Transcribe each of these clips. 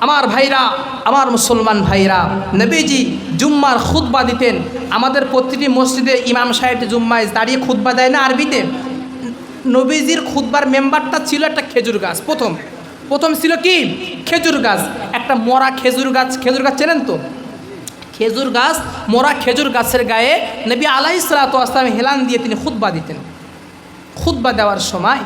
আমার ভাইরা, আমার মুসলমান ভাইরা, নবীজি জুম্মার খুতবা দিতেন। আমাদের প্রতিটি মসজিদে ইমাম সাহেব জুম্মায় দাঁড়িয়ে খুতবা দেয় না আরবিতে। নবীজির খুতবার মেম্বারটা ছিল একটা খেজুর গাছ, প্রথম। প্রথম ছিল কি? খেজুর গাছ। একটা মরা খেজুর গাছ খেজুর গাছ চেনেন তো? খেজুর গাছ, মোরা খেজুর গাছের গায়ে নবী আলাই সালাতাম হেলান দিয়ে তিনি খুতবা দিতেন। খুতবা দেওয়ার সময়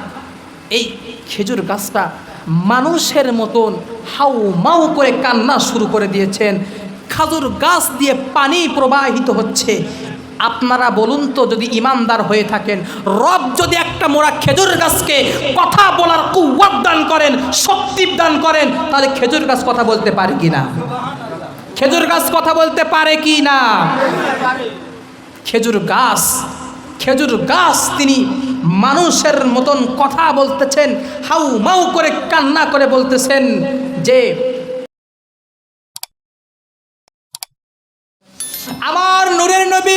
এই খেজুর গাছটা মানুষের মতন হাউ মাউ করে কান্না শুরু করে দিয়েছেন। খাজুর গাছ দিয়ে পানি প্রবাহিত হচ্ছে। আপনারা বলুন তো, যদি ইমানদার হয়ে থাকেন, রব যদি একটা মোড়া খেজুর গাছকে কথা বলার কুয়াদ দান করেন, শক্তি দান করেন, তাহলে খেজুর গাছ কথা বলতে পারে কি না? খেজুর গাছ কথা বলতে পারে কি না? খেজুর গাছ খেজুর গাছ তিনি মানুষের মতন কথা বলতেছেন হাউ মাউ করে কান্না করে বলতেছেন যে আমার নূরের নবী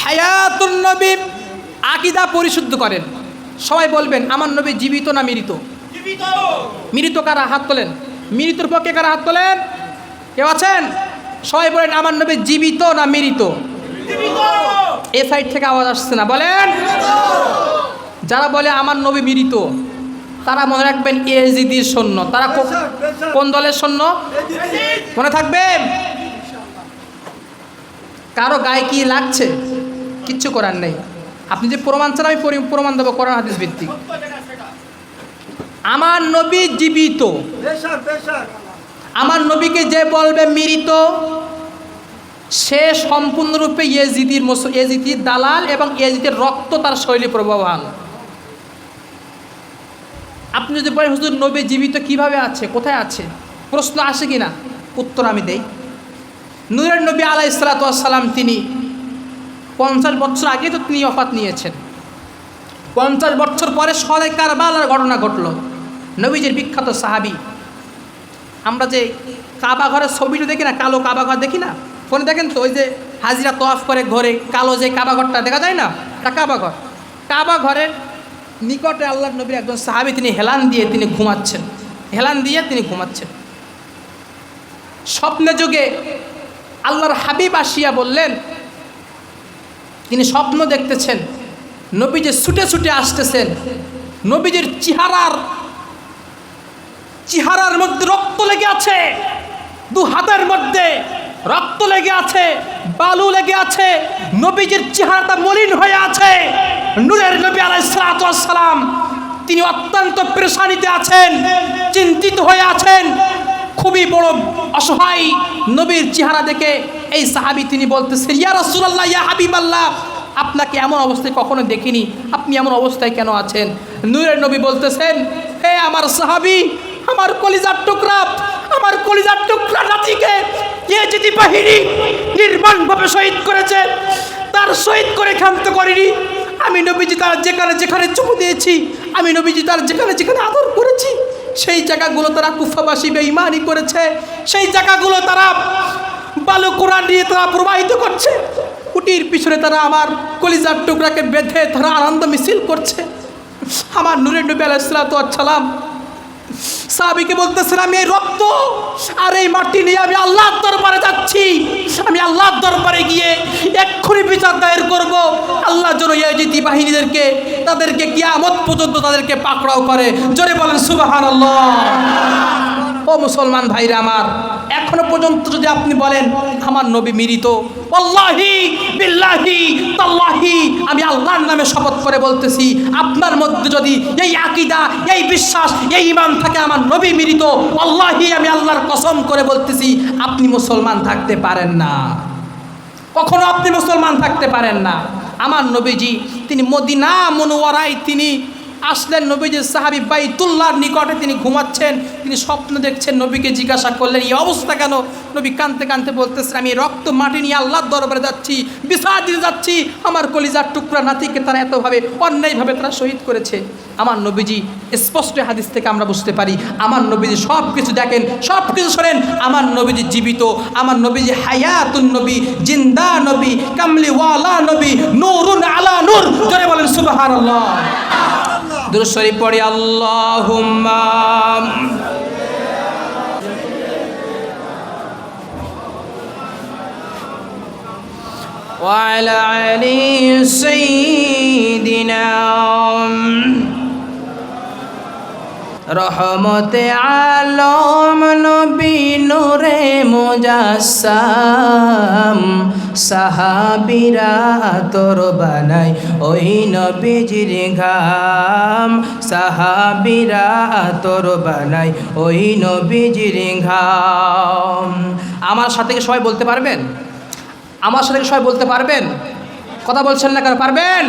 হায়াতুন নবী আকিদা পরিশুদ্ধ করেন। সবাই বলবেন আমার নবী জীবিত না মৃত? মৃত কারা হাত তোলেন? মৃত্যুর পক্ষে কারা হাত তোলেন? কেউ আছেন? সবাই বলেন আমার নবী জীবিত না মৃত? এ সাইড থেকে আওয়াজ আসছে না বলেন। যারা বলে আমার নবী মৃত তারা মনে রাখবেন এজিদির সৈন্য। তারা কোন দলের সৈন্য? মনে থাকবে? কারও গায়ে কি লাগছে? কিচ্ছু করার নেই। আপনি যে প্রমাণ চান আমি প্রমাণ দেবো কোরআন হাদিস ভিত্তিক। আমার নবী জীবিত। আমার নবীকে যে বলবে মৃত সে সম্পূর্ণরূপে ইয়েজিদির মুস- ইয়েজিদির দালাল এবং ইয়েজিদের রক্ত তার শৈলী প্রবাহান আপনি যদি বলেন, হুজুর, নবী জীবিত কীভাবে আছে? কোথায় আছে? প্রশ্ন আসে কি না? উত্তর আমি দেই। নূরের নবী আলাহ ইসলাতাম তিনি পঞ্চাশ বছর আগে তো তিনি অফাত নিয়েছেন। পঞ্চাশ বছর পরে সরাই কারবালার ঘটনা ঘটল। নবীজির বিখ্যাত সাহাবি। আমরা যে কাবা ঘরের ছবিটা দেখি না, কালো কাবা ঘর দেখি না? ফোনে দেখেন তো, ওই যে হাজিরা তোয়াফ করে ঘরে কালো যে কাবা ঘরটা, দেখা যায় না? এটা কাবা ঘর। কাবা ঘরের নিকটে আল্লাহ নবীর একজন সাহাবি তিনি হেলান দিয়ে তিনি ঘুমাচ্ছেন। হেলান দিয়ে তিনি ঘুমাচ্ছেন। স্বপ্নে যুগে আল্লাহর হাবিব আসিয়া বললেন, তিনি স্বপ্ন দেখতেছেন নবীজি ছুটে ছুটে আসতেছেন, নবীজির চেহারার চেহারার মধ্যে রক্ত লেগে আছে, দু হাতের মধ্যে রক্ত লেগে আছে, বালু লেগে আছে, নবীজির চেহারাটা মলিন হয়ে আছে। নূরের নবী আলাইসালাম তিনি অত্যন্ত পেরেশানিতে আছেন, চিন্তিত হয়ে আছেন। খুবই বড় অসহায় নবীর চেহারা দেখে এই সাহাবি তিনি বলতেছেন, ইয়া রাসূলুল্লাহ, ইয়া হাবিবাল্লাহ, আপনাকে এমন অবস্থায় কখনো দেখিনি, আপনি এমন অবস্থায় কেন আছেন? নূরের নবী বলতেছেন, হে আমার সাহাবি, আমার কলিজার টুকরা আমার কলিজার টুকরা নাতিকে কে যদি বাহিনী নির্মাণভাবে শহীদ করেছে। তার শহীদ করে ক্ষান্ত করিনি। আমি নবীজি তার যেখানে যেখানে চুমু দিয়েছি, আমি নবীজি তার যেখানে যেখানে আদর করেছি, সেই জায়গাগুলো তারা কুফাবাসী বেঈমানি করেছে। সেই জায়গাগুলো তারা বালু কোরআন দিয়ে তারা প্রবাহিত করছে। কুটির পিছনে তারা আমার কলিজার টুকরাকে বেঁধে তারা আনন্দ মিছিল করছে। আমার নুরের নবী আলাইসালাম সাহাবিকে বলতেছেন, আমি এই রক্ত আর এই মাটি নিয়ে আমি আল্লাহর দরবারে যাচ্ছি। আমি আল্লাহর দরবারে গিয়ে এক্ষুনি বিচার দায়ের করব। আল্লাহ যেন ইয়াজিদি বাহিনীদেরকে, তাদেরকে কিয়ামত পর্যন্ত তাদেরকে পাকড়াও করে। জোরে বলেন সুবাহান ও মুসলমান ভাইরা আমার এখনও পর্যন্ত যদি আপনি বলেন, আমার নবী তাল্লাহি। আমি আল্লাহর নামে শপথ করে বলতেছি, আপনার মধ্যে যদি এই আকিদা, এই বিশ্বাস, এই ইমান থাকে, আমার নবী মিরিত আল্লাহি আমি আল্লাহর কসম করে বলতেছি, আপনি মুসলমান থাকতে পারেন না। কখনো আপনি মুসলমান থাকতে পারেন না। আমার নবীজি, তিনি মদিনা মনোয়ারায় তিনি আসলেন নবীজির সাহাবি বাইতুল্লাহর নিকটে তিনি ঘুমাচ্ছেন, তিনি স্বপ্ন দেখছেন নবীকে জিজ্ঞাসা করলেন, এই অবস্থা কেন? নবী কানতে কানতে বলতেছেন, আমি রক্ত মাটি নিয়ে আল্লাহর দরবারে যাচ্ছি বিচার দিতে যাচ্ছি, আমার কলিজার টুকরা নাতিকে তারা এতভাবে অন্যায়ভাবে তারা শহীদ করেছে। আমার নবীজি স্পষ্ট হাদিস থেকে আমরা বুঝতে পারি, আমার নবীজি সব কিছু দেখেন সব কিছু শোনেন, আমার নবীজি জীবিত, আমার নবীজি হায়াতুন নবী, জিন্দা নবী কামলিওয়ালা নবী, নূরুন আলা নূর, জোরে বলেন সুবহানাল্লাহ। দুরস্বরী পড়ে আল্লাহ وعلى آل سيدنا রহমতে আলম নবী নূরে মুজাসাম সাহাবিরা তোর বানাই ওই নবীজির ঘাম সাহাবিরা তোর বানাই ওই নবীজির ঘাম। আমার সাথে কি সবাই বলতে পারবেন? আমার সাথে সবাই বলতে পারবেন? কথা বলছেন না কেন? পারবেন?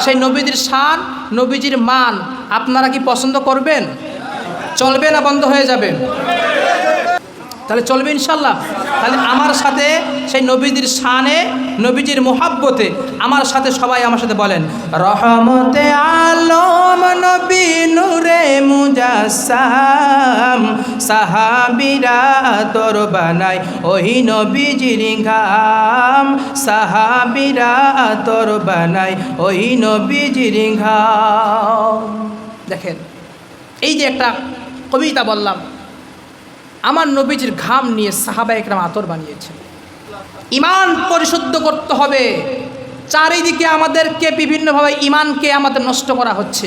সেই নবীজির শান, নবীজির মান আপনারা কি পছন্দ করবেন? চলবে না, বন্ধ হয়ে যাবে। তাহলে চলবে ইনশাল্লাহ। তাহলে আমার সাথে সেই নবীজির শানে, নবীজির মোহাব্বতে আমার সাথে সবাই আমার সাথে বলেন, রহমতে আলম নবী নূরে মুজাসাম সাহাবিরা তোর বানাই ওই নবীজির ঘাম, সাহাবিরা তোর বানাই ওই নবীজির ঘাম। দেখেন, এই যে একটা কবিতা বললাম আমার নবীজির ঘাম নিয়ে সাহাবা একরাম আতর বানিয়েছে ইমান পরিশুদ্ধ করতে হবে। চারিদিকে আমাদেরকে বিভিন্নভাবে ইমানকে আমাদের নষ্ট করা হচ্ছে।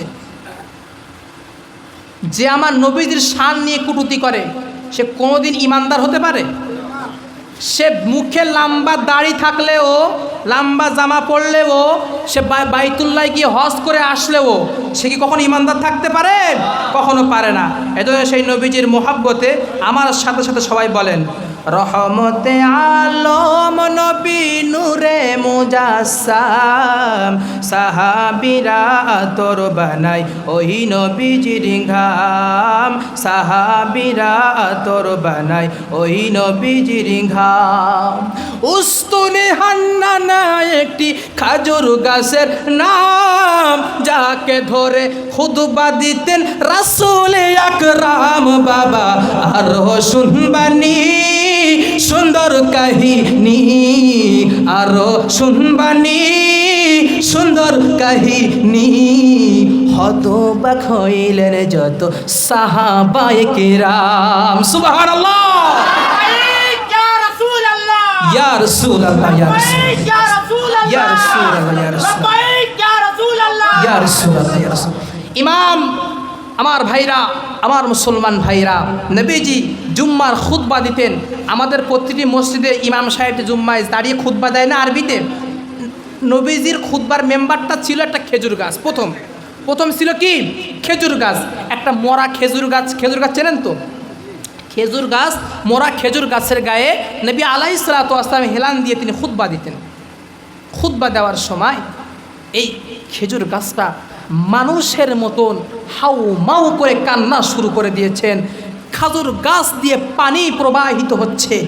যে আমার নবীজির শান নিয়ে কুটুতি করে, সে কোনোদিন ইমানদার হতে পারে? সে মুখে লম্বা দাড়ি থাকলেও লম্বা জামা পরলেও সে বাই- বাইতুল্লায় গিয়ে হজ করে আসলেও সে কি কখনো ইমানদার থাকতে পারে? কখনো পারে না। এজন্য সেই নবীজির মোহাব্বতে আমার সাথে সাথে সবাই বলেন রহমতে আলম নবী নূরে মুজাসাম সাহাবিরা তোর বানাই ওই নবীজির ঘাম, সাহাবিরা তোর বানাই ওই নবীজির ঘাম। উস্তুনে হান্নানা একটি খাজুর গাছের নাম, যাকে ধরে খুদবা দিতেন রাসুল আকরাম বাবা। আর শুনবানি সুন্দর কাহিনী আরো শুনবানি সুন্দর কাহিনী হতবাক হইলেন যত সাহাবায়ে কেরাম সুবহানাল্লাহ يا رسول الله ইয়া রাসূলুল্লাহ ইয়া রাসূলুল্লাহ يا رسول الله يا رسول الله، يا رسول الله. لبيك يا رسول الله ইয়া রাসূলুল্লাহ, ইয়া রাসূল। আমার ভাইরা, আমার মুসলমান ভাইরা, নবীজি জুম্মার খুতবা দিতেন। আমাদের প্রতিটি মসজিদে ইমাম সাহেবটি জুম্মায় দাঁড়িয়ে খুতবা দেয় না আরবিতে? নবীজির খুতবার মেম্বারটা ছিল একটা খেজুর গাছ, প্রথম। প্রথম ছিল কি? খেজুর গাছ। একটা মরা খেজুর গাছ খেজুর গাছ চেনেন তো? খেজুর গাছ, মরা খেজুর গাছের গায়ে নবী আলাই সালাতাম হেলান দিয়ে তিনি খুতবা দিতেন। খুতবা দেওয়ার সময় এই খেজুর গাছটা মানুষের মতন হাউ মাউ করে কান্না শুরু করে দিয়েছেন। খাজুর গাছ দিয়ে পানি প্রবাহিত হচ্ছে।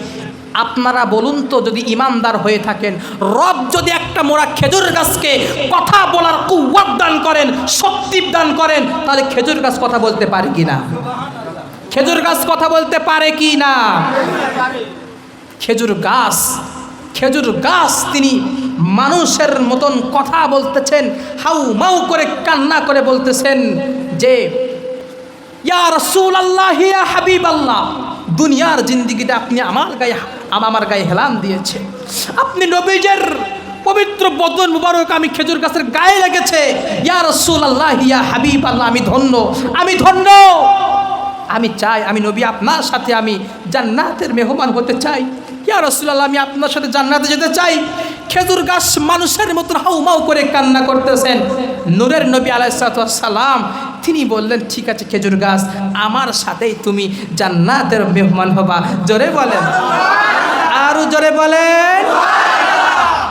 আপনারা বলুন তো, যদি ইমানদার হয়ে থাকেন, রব যদি একটা মোড়া খেজুর গাছকে কথা বলার কুয়াদ দান করেন, শক্তি দান করেন, তাহলে খেজুর গাছ কথা বলতে পারে কি না? খেজুর গাছ কথা বলতে পারে কি না? খেজুর গাছ খেজুর গাছ তিনি মানুষের মতন কথা বলতেছেন, হাউ মাউ করে কান্না করে বলতেছেন যে, ইয়া রসুল আল্লাহ ইয়া হাবিব আল্লাহ দুনিয়ার জিন্দিগিটা আপনি আমার গায়ে আম- আমার গায়ে হেলান দিয়েছে। আপনি নবীজের পবিত্র বদন মুবারক আমি খেজুর গাছের গায়ে লেগেছে। ইয়া রসুল আল্লাহ ইয়া হাবিব আল্লাহ আমি ধন্য আমি ধন্য। আমি চাই আমি নবী আপনার সাথে আমি জান্নাতের মেহমান হতে চাই। ইয়া রসুল আল্লাহ আমি আপনার সাথে জান্নাতে যেতে চাই। খেজুর গাছ মানুষের মতন হাউমাউ করে কান্না করতেছেন। নূরের নবী আলাইসালাম তিনি বললেন, ঠিক আছে খেজুর গাছ, আমার সাথেই তুমি জান্নাতের মেহমান হবা। জোরে বলেন। আরও জোরে বলেন।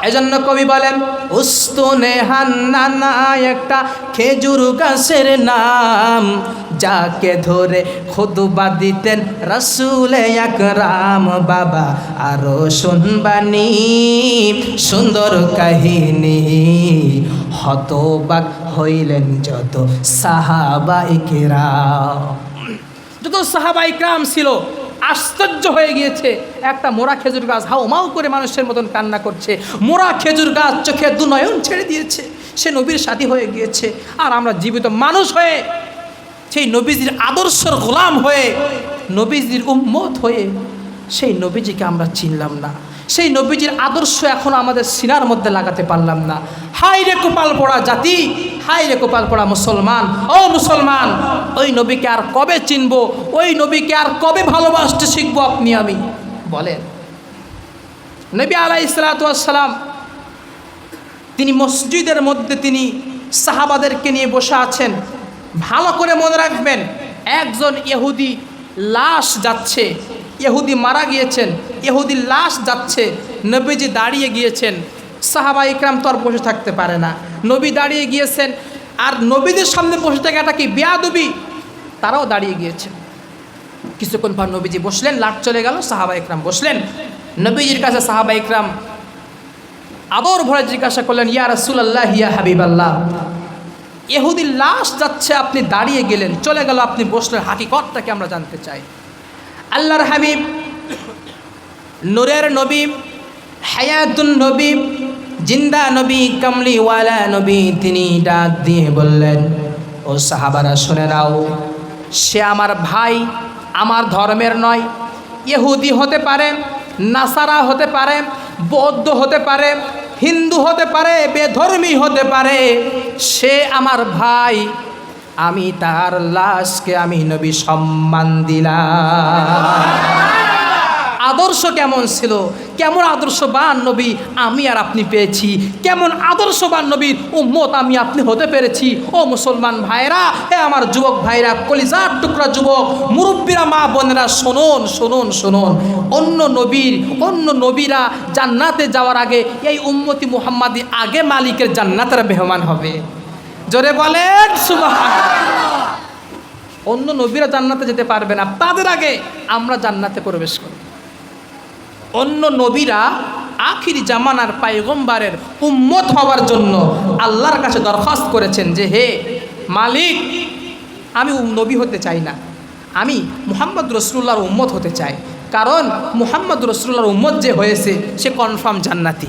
এজন্য কবি বলেন উস্তুনে হান্নানা একটা খেজুর গাছের নাম, যাকে ধরে খুদবা দিতেন রসুলে আকরাম। বাবা, আরও শুনবানি, সুন্দর কাহিনী। হতবাক হইলেন যত সাহাবা ইকরাম যত সাহাবা ইকরাম ছিল আশ্চর্য হয়ে গিয়েছে। একটা মোরা খেজুর গাছ হাউমাউ করে মানুষের মতন কান্না করছে। মোরা খেজুর গাছ চোখে দু নয়ন ছেড়ে দিয়েছে। সে নবীর সাথী হয়ে গিয়েছে। আর আমরা জীবিত মানুষ হয়ে, সেই নবীজির আদর্শর গোলাম হয়ে, নবীজির উম্মত হয়ে সেই নবীজিকে আমরা চিনলাম না। সেই নবীজির আদর্শ এখন আমাদের সিনার মধ্যে লাগাতে পারলাম না। হাই রে কোপাল পড়া জাতি হাই রে কোপাল পড়া মুসলমান। ও মুসলমান, ওই নবীকে আর কবে চিনবো? ওই নবীকে আর কবে ভালোবাসতে শিখব আপনি আমি? বলেন। নবী আলাই সালাম, তিনি মসজিদের মধ্যে তিনি সাহাবাদেরকে নিয়ে বসে আছেন। ভালো করে মনে রাখবেন, একজন ইহুদি লাশ যাচ্ছে। ইহুদি মারা গিয়েছেন, ইহুদি লাশ যাচ্ছে, নবীজি দাঁড়িয়ে গিয়েছেন। সাহাবা ইকরাম তো আর বসে থাকতে পারে না। নবী দাঁড়িয়ে গিয়েছেন, আর নবীদের সামনে বসে থাকাটা কি বেয়াদবি? তারাও দাঁড়িয়ে গিয়েছেন কিছুক্ষণ পর নবীজি বসলেন লাট চলে গেল, সাহাবা ইকরাম বসলেন। নবীজির কাছে সাহাবা ইকরাম আদর ভরে জিজ্ঞাসা করলেন, ইয়া রাসূলুল্লাহ, ইয়া হাবিবাল্লাহ এহুদির লাশ যাচ্ছে, আপনি দাঁড়িয়ে গেলেন, চলে গেল, আপনি বসলেন, হাকিকতটাকে আমরা জানতে চাই। আল্লাহর হাবিব, নূরের নবী, হায়াতুন নবী, জিন্দা নবী, কামলিওয়ালা নবী তিনি ডাক দিয়ে বললেন, ও সাহাবারা, শুনে নাও, সে আমার ভাই, আমার ধর্মের নয়। ইহুদি হতে পারে, নাসারা হতে পারে, বৌদ্ধ হতে পারে, হিন্দু হতে পারে, বেধর্মী হতে পারে, সে আমার ভাই আমি তার লাশকে আমি নবী সম্মান দিলাম। আদর্শ কেমন ছিল? কেমন আদর্শবান নবী আমি আর আপনি পেয়েছি? কেমন আদর্শবান নবীর উম্মত আমি আপনি হতে পেরেছি? ও মুসলমান ভাইরা হে আমার যুবক ভাইরা, কলিজার টুকরা যুবক, মুরব্বীরা, মা বোনেরা, শুনুন শুনুন শুনুন। অন্য নবীর, অন্য নবীরা জান্নাতে যাওয়ার আগে এই উম্মতি মুহাম্মাদি আগে মালিকের জান্নাতের মেহমান হবে। জোরে বলেন অন্য নবীরা জান্নাতে যেতে পারবে না। তাদের আগে আমরা জান্নাতে প্রবেশ করব অন্য নবীরা আখির জামানার পাইগম্বারের উম্মত হওয়ার জন্য আল্লাহর কাছে দরখাস্ত করেছেন যে, হে মালিক, আমি নবী হতে চাই না। আমি মুহাম্মদ রসুল্লাহর উম্মত হতে চাই। কারণ মুহাম্মদ রসুল্লাহর উম্মত যে হয়েছে, সে কনফার্ম জান্নাতি।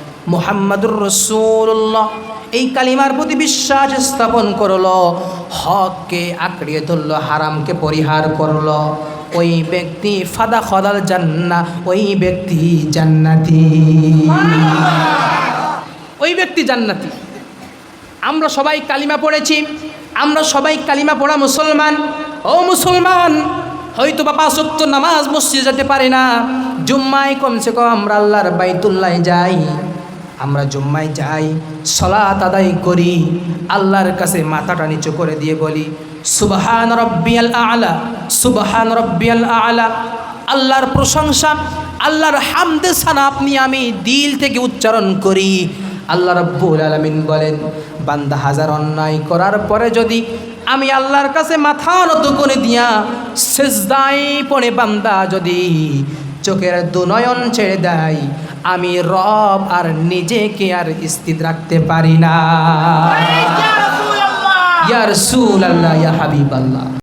মুহাম্মাদুর রসুল্লাহ এই কালিমার প্রতি বিশ্বাস স্থাপন করল, হককে আঁকড়িয়ে ধরলো, হারামকে পরিহার করল। ওই ব্যক্তি ফাদা খদাল জান্না, ওই ব্যক্তি জান্নাতি। ওই ব্যক্তি জান্নাতি। আমরা সবাই কালিমা পড়েছি, আমরা সবাই কালিমা পড়া মুসলমান। ও মুসলমান, হয়তো বা পাঁচক্ত নামাজ মসজিদে যেতে পারে না। জুম্মায় কমসে কম আমরা আল্লাহর বাইতুল্লাহ যাই। আমরা জুম্মায় যাই, সলাত আদায় করি, আল্লাহর কাছে মাথাটা নিচু করে দিয়ে বলি, সুবহান রব্বিয়াল আলা, সুবহান রব্বিয়াল আলা। আল্লাহর প্রশংসা, আল্লাহর হামদে সানা আপনি আমি দিল থেকে উচ্চারণ করি। আল্লাহ রব্বুল আলমিন বলেন, বান্দা হাজার অন্যায় করার পরে যদি আমি আল্লাহর কাছে মাথা নত করে দিয়া শেষদাই পড়ে বান্দা যদি চোখের দুনয়ন ছেড়ে দেয়। আমি রব আর নিজেকে আর স্থির রাখতে পারি না। ইয়ার সুল আল্লাহ ইয়া হাবিব আল্লাহ